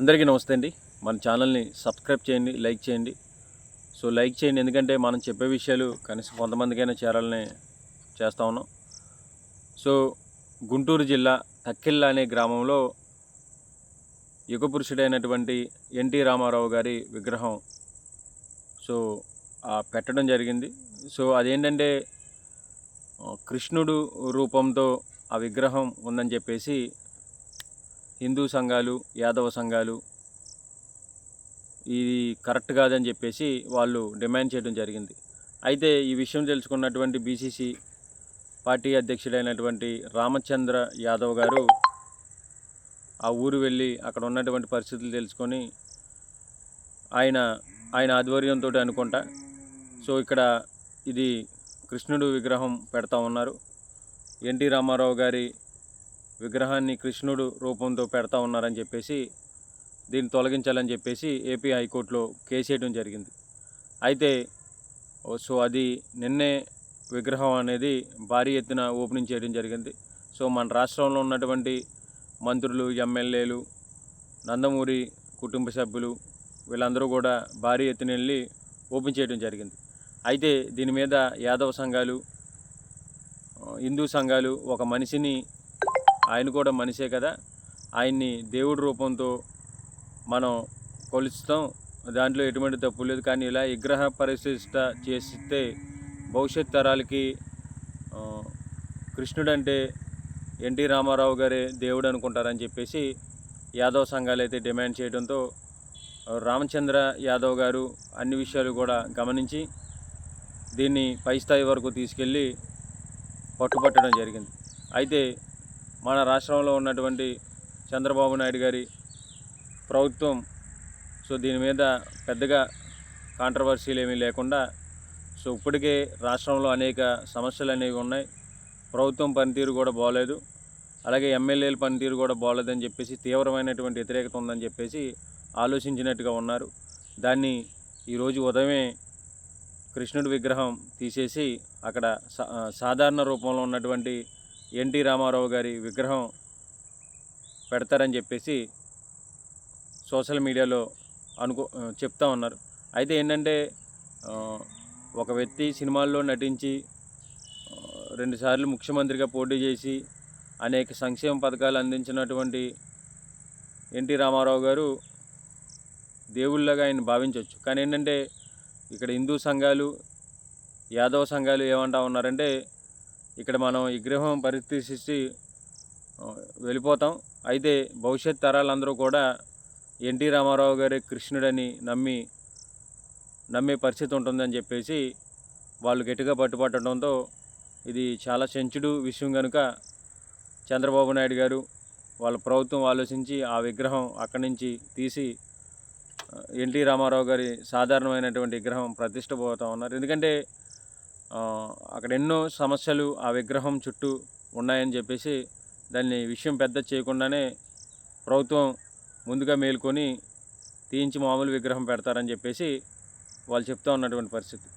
అందరికీ నమస్తే అండి. మన ఛానల్ని సబ్స్క్రైబ్ చేయండి లైక్ చేయండి. సో లైక్ చేయండి ఎందుకంటే మనం చెప్పే విషయాలు కనీసం కొంతమందికైనా చేరాలని చేస్తా ఉన్నాం. సో గుంటూరు జిల్లా తక్కిల్లా అనే గ్రామంలో యుగ పురుషుడైనటువంటి ఎన్టీ రామారావు గారి విగ్రహం సో ఆ పెట్టడం జరిగింది. సో అదేంటంటే కృష్ణుడు రూపంతో ఆ విగ్రహం ఉందని చెప్పేసి హిందూ సంఘాలు యాదవ సంఘాలు ఇది కరెక్ట్ కాదని చెప్పేసి వాళ్ళు డిమాండ్ చేయడం జరిగింది. అయితే ఈ విషయం తెలుసుకున్నటువంటి బీసీసీ పార్టీ అధ్యక్షుడైనటువంటి రామచంద్ర యాదవ్ గారు ఆ ఊరు వెళ్ళి అక్కడ ఉన్నటువంటి పరిస్థితులు తెలుసుకొని ఆయన ఆయన ఆధ్వర్యంతో అనుకుంటా. సో ఇక్కడ ఇది కృష్ణుడు విగ్రహం పెడతా ఉన్నారు. ఎన్టీ రామారావు గారి విగ్రహాన్ని కృష్ణుడు రూపంతో పెడతా ఉన్నారని చెప్పేసి దీన్ని తొలగించాలని చెప్పేసి ఏపీ హైకోర్టులో కేసేయడం జరిగింది. అయితే సో అది నిన్నే విగ్రహం అనేది భారీ ఎత్తున ఓపెనింగ్ చేయడం జరిగింది. సో మన రాష్ట్రంలో ఉన్నటువంటి మంత్రులు ఎమ్మెల్యేలు నందమూరి కుటుంబ సభ్యులు వీళ్ళందరూ కూడా భారీ ఎత్తున వెళ్ళి ఓపెన్ చేయడం జరిగింది. అయితే దీని మీద యాదవ సంఘాలు హిందూ సంఘాలు ఒక మనిషిని ఆయన కూడా మనిషే కదా. ఆయన్ని దేవుడి రూపంతో మనం కొలుస్తాం. దాంట్లో ఎటువంటి తప్పు లేదు. కానీ ఇలా విగ్రహ పరిశిష్ట చేస్తే భవిష్యత్ తరాలకి కృష్ణుడంటే కృష్ణుడు అంటే ఎన్టీ రామారావు గారే దేవుడు అనుకుంటారని చెప్పేసి యాదవ్ సంఘాలు అయితే డిమాండ్ చేయడంతో రామచంద్ర యాదవ్ గారు అన్ని విషయాలు కూడా గమనించి దీన్ని పై స్థాయి వరకు తీసుకెళ్ళి పట్టుపట్టడం జరిగింది. అయితే మన రాష్ట్రంలో ఉన్నటువంటి చంద్రబాబు నాయుడు గారి ప్రభుత్వం. సో దీని మీద పెద్దగా కాంట్రవర్సీలు ఏమీ లేకుండా సో ఇప్పటికే రాష్ట్రంలో అనేక సమస్యలు అనేవి ఉన్నాయి. ప్రభుత్వం పనితీరు కూడా బాగలేదు అలాగే ఎమ్మెల్యేల పనితీరు కూడా బాగలేదని చెప్పేసి తీవ్రమైనటువంటి వ్యతిరేకత ఉందని చెప్పేసి ఆలోచించినట్టుగా ఉన్నారు. దాన్ని ఈరోజు ఉదయమే కృష్ణుడి విగ్రహం తీసేసి అక్కడ సా- సాధారణ రూపంలో ఉన్నటువంటి ఎన్టీ రామారావు గారి విగ్రహం పెడతారని చెప్పేసి సోషల్ మీడియాలో అనుకో చెప్తా ఉన్నారు. అయితే ఏంటంటే ఒక వ్యక్తి సినిమాల్లో నటించి రెండుసార్లు ముఖ్యమంత్రిగా పోటీ చేసి అనేక సంక్షేమ పథకాలు అందించినటువంటి ఎన్టీ రామారావు గారు దేవుళ్ళగా ఆయన భావించవచ్చు కానీ ఏంటంటే ఇక్కడ హిందూ సంఘాలు యాదవ సంఘాలు ఏమంటా ఉన్నారంటే ఇక్కడ మనం విగ్రహం పరిశీలిసి వెళ్ళిపోతాం. అయితే భవిష్యత్ తరాలందరూ కూడా ఎన్టీ రామారావు గారి కృష్ణుడని నమ్మి నమ్మే పరిస్థితి ఉంటుందని చెప్పేసి వాళ్ళు గట్టిగా పట్టుపట్టడంతో ఇది చాలా సెంచుడు విషయం కనుక చంద్రబాబు నాయుడు గారు వాళ్ళ ప్రభుత్వం ఆలోచించి ఆ విగ్రహం అక్కడి నుంచి తీసి ఎన్టీ రామారావు గారి సాధారణమైనటువంటి విగ్రహం ప్రతిష్టపోతా ఉన్నారు. ఎందుకంటే అక్కడ ఎన్నో సమస్యలు ఆ విగ్రహం చుట్టూ ఉన్నాయని చెప్పేసి దాన్ని విషయం పెద్ద చేయకుండానే ప్రభుత్వం ముందుగా మేల్కొని తీయించి మామూలు విగ్రహం పెడతారని చెప్పేసి వాళ్ళు చెప్తూ ఉన్నటువంటి పరిస్థితి.